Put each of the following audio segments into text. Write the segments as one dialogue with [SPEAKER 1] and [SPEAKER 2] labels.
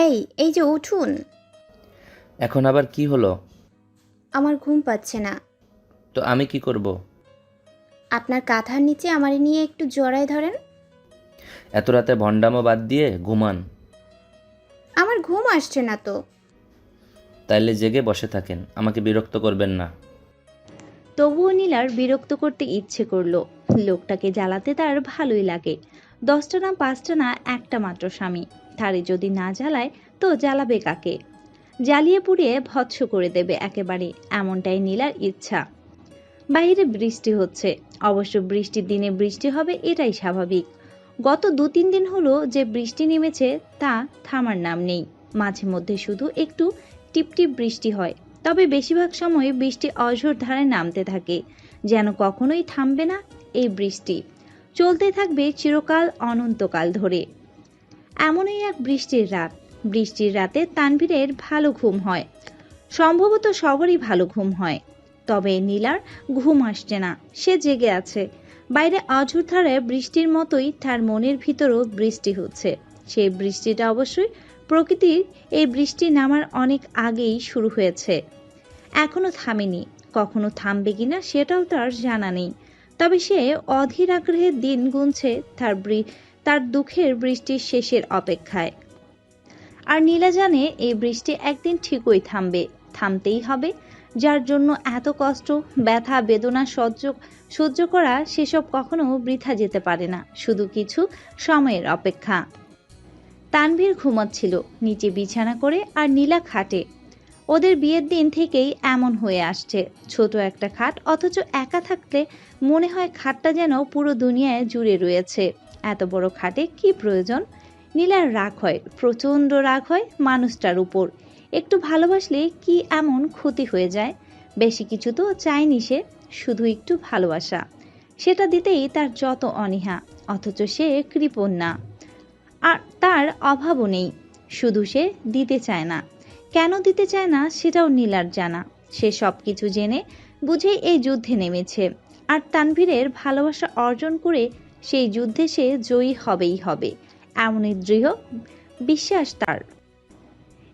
[SPEAKER 1] এই এই যে উঠুন।
[SPEAKER 2] এখন আবার কি হলো?
[SPEAKER 1] আমার ঘুম পাচ্ছে না।
[SPEAKER 2] তো আমি কি করব?
[SPEAKER 1] আপনার কাঁথার নিচে আমার নিয়ে একটু জড়ায় ধরেন।
[SPEAKER 2] এত রাতে ভণ্ডামো বাদ দিয়ে ঘুমান।
[SPEAKER 1] আমার ঘুম আসছে না তো।
[SPEAKER 2] তাইলে জেগে বসে থাকেন আমাকে বিরক্ত করবেন না।
[SPEAKER 3] তবুও নীলার বিরক্ত করতে ইচ্ছে করল। লোকটাকে জ্বালাতে তার ভালোই লাগে। দশটা না পাঁচটা না একটা মাত্র স্বামী। তারে যদি না জ্বালায়, তো জ্বালাবে কাকে? জ্বালিয়ে পুড়িয়ে ভৎস করে দেবে একেবারে, এমনটাই নীলার ইচ্ছা। বাইরে বৃষ্টি হচ্ছে। অবশ্য বৃষ্টির দিনে বৃষ্টি হবে এটাই স্বাভাবিক। গত দু তিন দিন হলো যে বৃষ্টি নেমেছে, তা থামার নাম নেই। মাঝে মধ্যে শুধু একটু টিপটিপ বৃষ্টি হয়, তবে বেশিরভাগ সময় বৃষ্টি অঝোর ধারে নামতে থাকে। যেন কখনোই থামবে না এই বৃষ্টি। চলতে থাকবে চিরকাল অনন্তকাল ধরে। এমনই এক বৃষ্টির রাত। বৃষ্টির রাতে তানভীরের ভালো ঘুম হয়। সম্ভবত সবারই ভালো ঘুম হয়। তবে নীলার ঘুম আসছে না, সে জেগে আছে। বাইরে অঝোর ধারে বৃষ্টির মতোই তার মনের ভিতরও বৃষ্টি হচ্ছে। সেই বৃষ্টিটা অবশ্যই প্রকৃতির এই বৃষ্টি নামার অনেক আগেই শুরু হয়েছে। এখনও থামেনি, কখনো থামবে কিনা সেটাও তার জানা নেই। তবে সে অধীর আগ্রহের দিন গুনছে তার তার দুঃখের বৃষ্টির শেষের অপেক্ষায়। আর নীলা জানে এই বৃষ্টি একদিন ঠিকই থামবে, থামতেই হবে। যার জন্য এত কষ্ট, ব্যথা, বেদনা সহ্য সহ্য করা সেসব কখনো বৃথা যেতে পারে না, শুধু কিছু সময়ের অপেক্ষা। তানভীর ঘুমাচ্ছিল, নিচে বিছানা করে আর নীলা খাটে। ওদের বিয়ের দিন থেকেই এমন হয়ে আসছে, ছোট একটা খাট অথচ একা থাকলে মনে হয় খাটটা যেন পুরো দুনিয়ায় জুড়ে রয়েছে। এত বড় খাটে কি প্রয়োজন? নীলার রাগ হয়, প্রচণ্ড রাগ হয় মানুষটার উপর। একটু ভালোবাসলে কি এমন ক্ষতি হয়ে যায়? বেশি কিছু তো চায়নি সে, শুধু একটু ভালোবাসা। সেটা দিতেই তার যত অনীহা, অথচ সে কৃপণ না। আর তার অভাবও নেই, শুধু সে দিতে চায় না। কেন দিতে চায় না সেটাও নীলার জানা। সে সব কিছু জেনে বুঝেই এই যুদ্ধে নেমেছে। আর তানভীরের ভালোবাসা অর্জন করে সেই যুদ্ধে সে জয়ী হবেই হবে। এমনই দৃঢ় বিশ্বাস তার।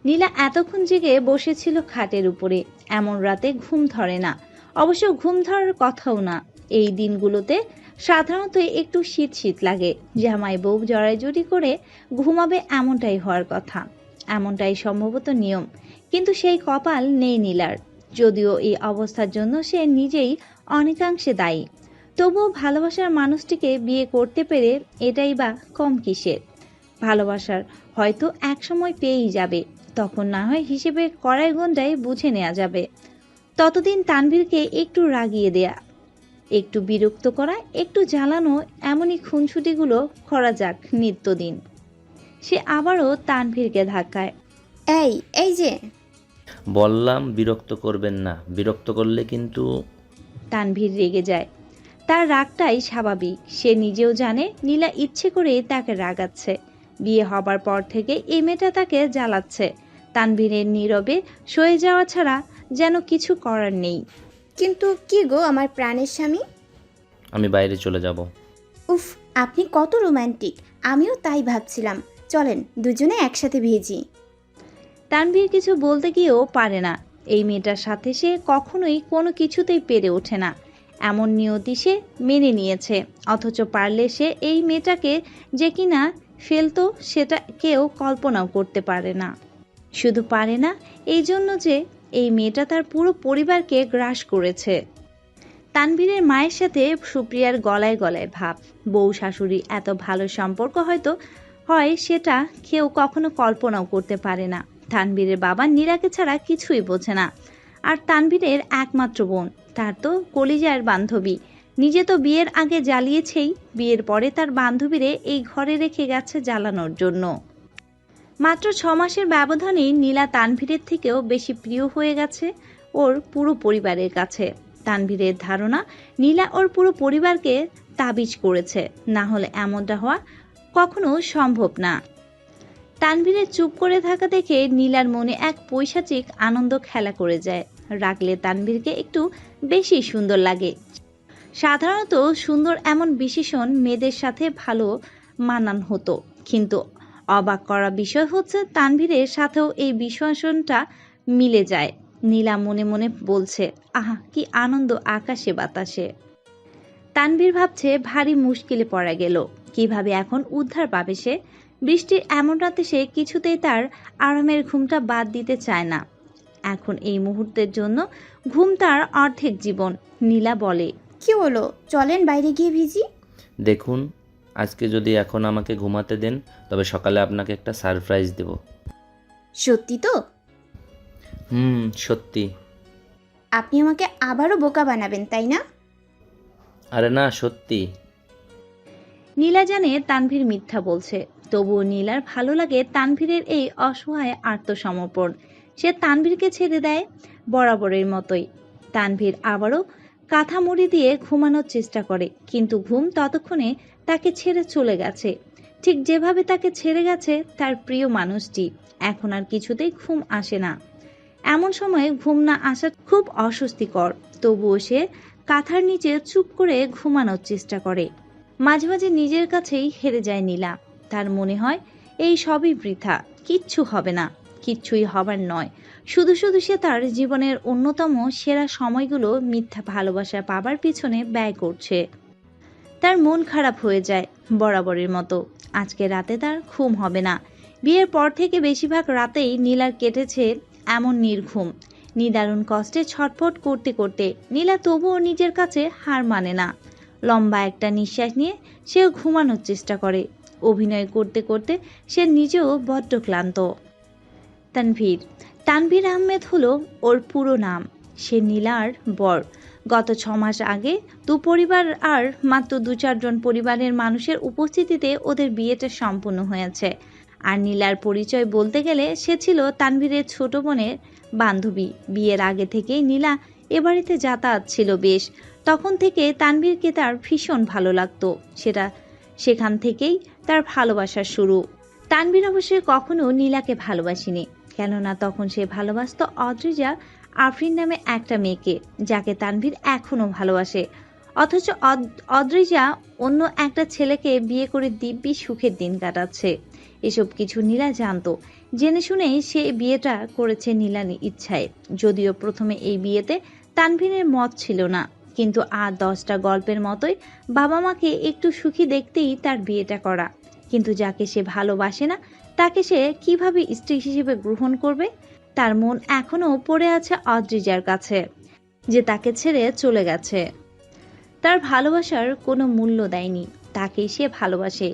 [SPEAKER 3] নীলা এতক্ষণ জেগে বসেছিল খাটের উপরে। এমন রাতে ঘুম ধরে না। অবশ্য ঘুম ধরার কথাও না। এই দিনগুলোতে সাধারণত একটু শীত শীত লাগে। জামাই বউ জড়াইজড়ি করে ঘুমাবে এমনটাই হওয়ার কথা। এমনটাই সম্ভবত নিয়ম। কিন্তু সেই কপাল নেই নীলার। যদিও এই অবস্থার জন্য সে নিজেই অনেকাংশে দায়ী। তবুও ভালোবাসার মানুষটিকে বিয়ে করতে পেরে এটাই বা কম কিসের। ভালোবাসার হয়তো একসময় পেয়েই যাবে তখন না হয় হিসেবে কড়াই গন্ডায় বুঝে নেওয়া যাবে। ততদিন তানভীরকে একটু রাগিয়ে দেয়া একটু বিরক্ত করা একটু জ্বালানো এমনই খুনছুটিগুলো করা যাক নিত্যদিন। সে আবারও তানভীরকে ধাক্কায়
[SPEAKER 1] এই এই যে।
[SPEAKER 2] বললাম বিরক্ত করবেন না বিরক্ত করলে কিন্তু
[SPEAKER 3] তানভীর রেগে যায়। তার রাগটাই স্বাভাবিক। সে নিজেও জানে নীলা ইচ্ছে করে তাকে রাগাচ্ছে। বিয়ে হবার পর থেকে এই মেয়েটা তাকে জ্বালাচ্ছে। তানভীরের নীরবে সয়ে যাওয়া ছাড়া যেন কিছু করার নেই।
[SPEAKER 1] কিন্তু কি গো আমার প্রাণের স্বামী?
[SPEAKER 2] আমি বাইরে চলে যাব।
[SPEAKER 1] উফ আপনি কত রোম্যান্টিক আমিও তাই ভাবছিলাম। চলেন দুজনে একসাথে ভেজি।
[SPEAKER 3] তানভীর কিছু বলতে গিয়েও পারে না। এই মেয়েটার সাথে সে কখনোই কোনো কিছুতেই পেরে ওঠে না। এমন নিয়তি সে মেনে নিয়েছে, অথচ পারলে সে এই মেয়েটাকে যে কিনা ফেলতো সেটা কেউ কল্পনাও করতে পারে না। শুধু পারে না এই জন্য যে এই মেয়েটা তার পুরো পরিবারকে গ্রাস করেছে। তানভীরের মায়ের সাথে সুপ্রিয়ার গলায় গলায় ভাব। বউ শাশুড়ি এত ভালো সম্পর্ক হয়তো হয় সেটা কেউ কখনো কল্পনাও করতে পারে না। তানভীরের বাবা নীরাকে ছাড়া কিছুই বোঝে না। আর তানভীরের একমাত্র বোন। তার তো কলিজার বান্ধবী। নিজে তো বিয়ের আগে জ্বালিয়েছেই, বিয়ের পরে তার বান্ধবীরে এই ঘরে রেখে গেছে জ্বালানোর জন্য। মাত্র ছ মাসের ব্যবধানে নীলা তানভীরের থেকেও বেশি প্রিয় হয়ে গেছে ওর পুরো পরিবারের কাছে। তানভীরের ধারণা, নীলা ওর পুরো পরিবারকে তাবিজ করেছে। না হলে এমনটা হওয়া কখনো সম্ভব না। তানভীরের চুপ করে থাকা দেখে নীলার মনে এক পৈশাচিক আনন্দ খেলা করে যায়। রাগলে তানভীরকে একটু বেশি সুন্দর লাগে। সাধারণত সুন্দর এমন বিশেষণ মেয়েদের সাথে ভালো মানান হতো। কিন্তু অবাক করা বিষয় হচ্ছে তানভীরের সাথেও এই বিশ্বাসনটা মিলে যায়। নীলা মনে মনে বলছে, আহা, কি আনন্দ আকাশে বাতাসে। তানভীর ভাবছে, ভারী মুশকিলে পড়া গেল। কীভাবে এখন উদ্ধার পাবে সে? বৃষ্টির এমন রাতে সে কিছুতেই তার আরামের ঘুমটা বাদ দিতে চায় না। এখন এই মুহূর্তের জন্য ঘুম তার অর্ধেক জীবন নীলা বলে।
[SPEAKER 1] কি হলো? চলেন বাইরে গিয়ে ভিজি।
[SPEAKER 2] দেখুন আজকে যদি এখন আমাকে ঘুমাতে দেন তবে সকালে আপনাকে একটা সারপ্রাইজ দেব।
[SPEAKER 1] সত্যি তো?
[SPEAKER 2] হুম সত্যি।
[SPEAKER 1] আপনি আমাকে আবারও বোকা বানাবেন তাই না?
[SPEAKER 2] আরে না সত্যি।
[SPEAKER 3] নীলা জানে তানভীর মিথ্যা বলছে। তবুও নীলার ভালো লাগে তানভীরের এই অসহায় আত্মসমর্পণ। সে তানভীরকে ছেড়ে দেয় বরাবরের মতোই। তানভীর আবারও কাঁথা মুড়ি দিয়ে ঘুমানোর চেষ্টা করে, কিন্তু ঘুম ততক্ষণে তাকে ছেড়ে চলে গেছে। ঠিক যেভাবে তাকে ছেড়ে গেছে, তার প্রিয় মানুষটি। এখন আর কিছুতেই ঘুম আসে না। এমন সময় ঘুম না আসা খুব অস্বস্তিকর, তবুও সে কাঁথার নিচে চুপ করে ঘুমানোর চেষ্টা করে। মাঝে মাঝে নিজের কাছেই হেরে যায় নীলা। তার মনে হয়, এই সবই বৃথা, কিচ্ছু হবে না, কিচ্ছুই হবার নয়। শুধু শুধু সে তার জীবনের অন্যতম সেরা সময়গুলো মিথ্যা ভালোবাসা পাবার পিছনে ব্যয় করছে। তার মন খারাপ হয়ে যায় বরাবরের মতো। আজকে রাতে তার ঘুম হবে না। বিয়ের পর থেকে বেশিরভাগ রাতেই নীলার কেটেছে এমন নির্ঘুম। নিদারুণ কষ্টে ছটফট করতে করতে নীলা তবুও নিজের কাছে হার মানে না। লম্বা একটা নিঃশ্বাস নিয়ে সে ঘুমানোর চেষ্টা করে। অভিনয় করতে করতে সে নিজেও বড্ড ক্লান্ত। তানভীর তানভীর আহমেদ হলো ওর পুরো নাম। সে নীলার বর। গত ছ মাস আগে দু পরিবার আর মাত্র দু চারজন পরিবারের মানুষের উপস্থিতিতে ওদের বিয়েটা সম্পূর্ণ হয়েছে। আর নীলার পরিচয় বলতে গেলে সে ছিল তানভীরের ছোট বোনের বান্ধবী। বিয়ের আগে থেকেই নীলা এ বাড়িতে যাতায়াত ছিল বেশ। তখন থেকে তানভীরকে তার ভীষণ ভালো লাগতো। সেটা সেখান থেকেই তার ভালোবাসা শুরু। তানভীর অবশ্যই কখনো নীলাকে ভালোবাসিনি, কেননা তখন সে ভালোবাসতো অদ্রিজা আফরিন নামে একটা মেয়েকে, যাকে তানভীর এখনও ভালোবাসে। অথচ অদ- অদ্রিজা অন্য একটা ছেলেকে বিয়ে করে দিব্যি সুখের দিন কাটাচ্ছে। এসব কিছু নীলা জানতো। জেনে শুনেই সে বিয়েটা করেছে নীলানি ইচ্ছায়। যদিও প্রথমে এই বিয়েতে তানভীরের মত ছিল না। কিন্তু আর দশটা গল্পের মতোই বাবা মাকে একটু সুখী দেখতেই তার বিয়েটা করা। কিন্তু যাকে সে ভালোবাসে না, তাকে সে কীভাবে স্ত্রী হিসেবে গ্রহণ করবে? তার মন এখনও পড়ে আছে অদ্রিজার কাছে, যে তাকে ছেড়ে চলে গেছে। তার ভালোবাসার কোনো মূল্য দেয়নি, তাকেই সে ভালোবাসে।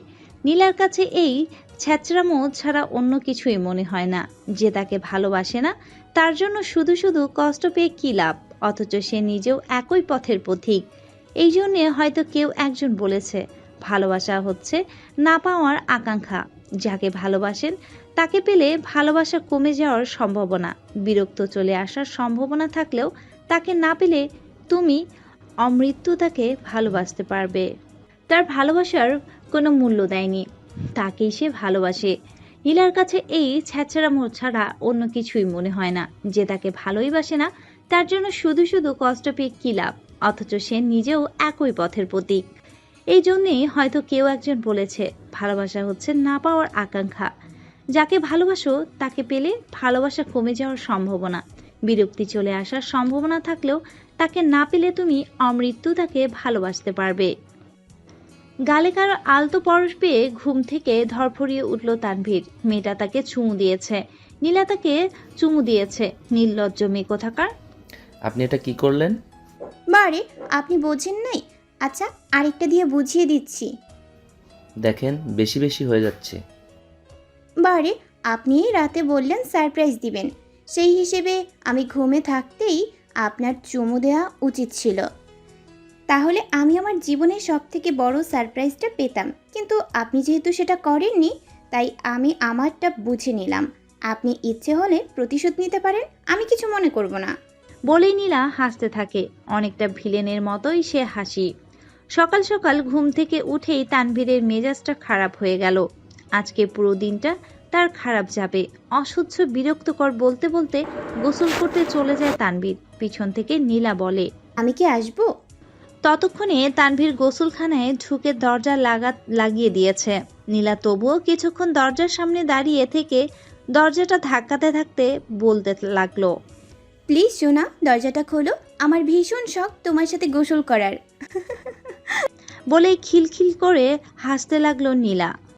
[SPEAKER 3] নীলার কাছে এই ছ্যাচরামো ছাড়া অন্য কিছুই মনে হয় না, যে তাকে ভালোবাসে না, তার জন্য শুধু শুধু কষ্ট পেয়ে কী লাভ? অথচ সে নিজেও একই পথের পথিক। এই জন্যে হয়তো কেউ একজন বলেছে, ভালোবাসা হচ্ছে না পাওয়ার আকাঙ্ক্ষা। যাকে ভালোবাসেন, তাকে পেলে ভালোবাসা কমে যাওয়ার সম্ভাবনা। বিরক্ত চলে আসার সম্ভাবনা থাকলেও তাকে না পেলে তুমি অমৃত্যু তাকে ভালোবাসতে পারবে। তার ভালোবাসার কোনো মূল্য দেয়নি। তাকেই সে ভালোবাসে। নীলার কাছে এই ছ্যাচড়ামো ছাড়া অন্য কিছুই মনে হয় না, যে তাকে ভালোই বাসে না তার জন্য শুধু শুধু কষ্ট পেয়ে কী লাভ? অথচ সে নিজেও একই পথের প্রতীক। এই জন্যেই হয়তো কেউ একজন বলেছে, ভালোবাসা হচ্ছে না পাওয়ার আকাঙ্ক্ষা। যাকে ভালোবাসো, তাকে পেলে ভালোবাসা কমে যাওয়ার সম্ভাবনা। বিরক্তি চলে আসার সম্ভাবনা থাকলেও তাকে না পেলে তুমি অমৃত্যু তাকে ভালোবাসতে পারবে। গালে কারও আলতো পরশ পেয়ে ঘুম থেকে ধরফরিয়ে উঠল তানভীর। মেয়েটা তাকে চুমু দিয়েছে। নীলা তাকে চুমু দিয়েছে। নির্লজ্জ মেয়ে কোথাকার?
[SPEAKER 2] আপনি এটা কি করলেন?
[SPEAKER 1] বারে আপনি বোঝেন নাই? আচ্ছা আরেকটা দিয়ে বুঝিয়ে দিচ্ছি।
[SPEAKER 2] দেখেন বেশি বেশি হয়ে যাচ্ছে।
[SPEAKER 1] বারে আপনি রাতে বললেন সারপ্রাইজ দিবেন। সেই হিসেবে আমি ঘুমে থাকতেই আপনার চুমু দেওয়া উচিত ছিল। তাহলে আমি আমার জীবনের সব থেকে বড় সারপ্রাইজটা পেতাম। কিন্তু আপনি যেহেতু সেটা করেননি তাই আমি আমারটা বুঝে নিলাম। আপনি ইচ্ছে হলে প্রতিশোধ নিতে পারেন আমি কিছু মনে করব না।
[SPEAKER 3] বলেই নীলা হাসতে থাকে। অনেকটা ভিলেনের মতোই সে হাসি। সকাল সকাল ঘুম থেকে উঠেই তানভীরের মেজাজটা খারাপ হয়ে গেল। আজকে পুরো দিনটা তার খারাপ যাবে। অসহ্য বিরক্তকর বলতে বলতে গোসল করতে চলে যায় তানভীর। পিছন থেকে নীলা বলে
[SPEAKER 1] আমি কি আসব?
[SPEAKER 3] ততক্ষণে তানভীর গোসলখানায় ঢুকে দরজা লাগা লাগিয়ে দিয়েছে। নীলা তবুও কিছুক্ষণ দরজার সামনে দাঁড়িয়ে থেকে দরজাটা ধাক্কাতে থাকতে বলতে লাগল
[SPEAKER 1] প্লিজ সোনা, দরজাটা খোলো। আমার ভীষণ শখ তোমার সাথে গোসল করার।
[SPEAKER 3] বলে খিলখিল করে হাসতে লাগল নীলা।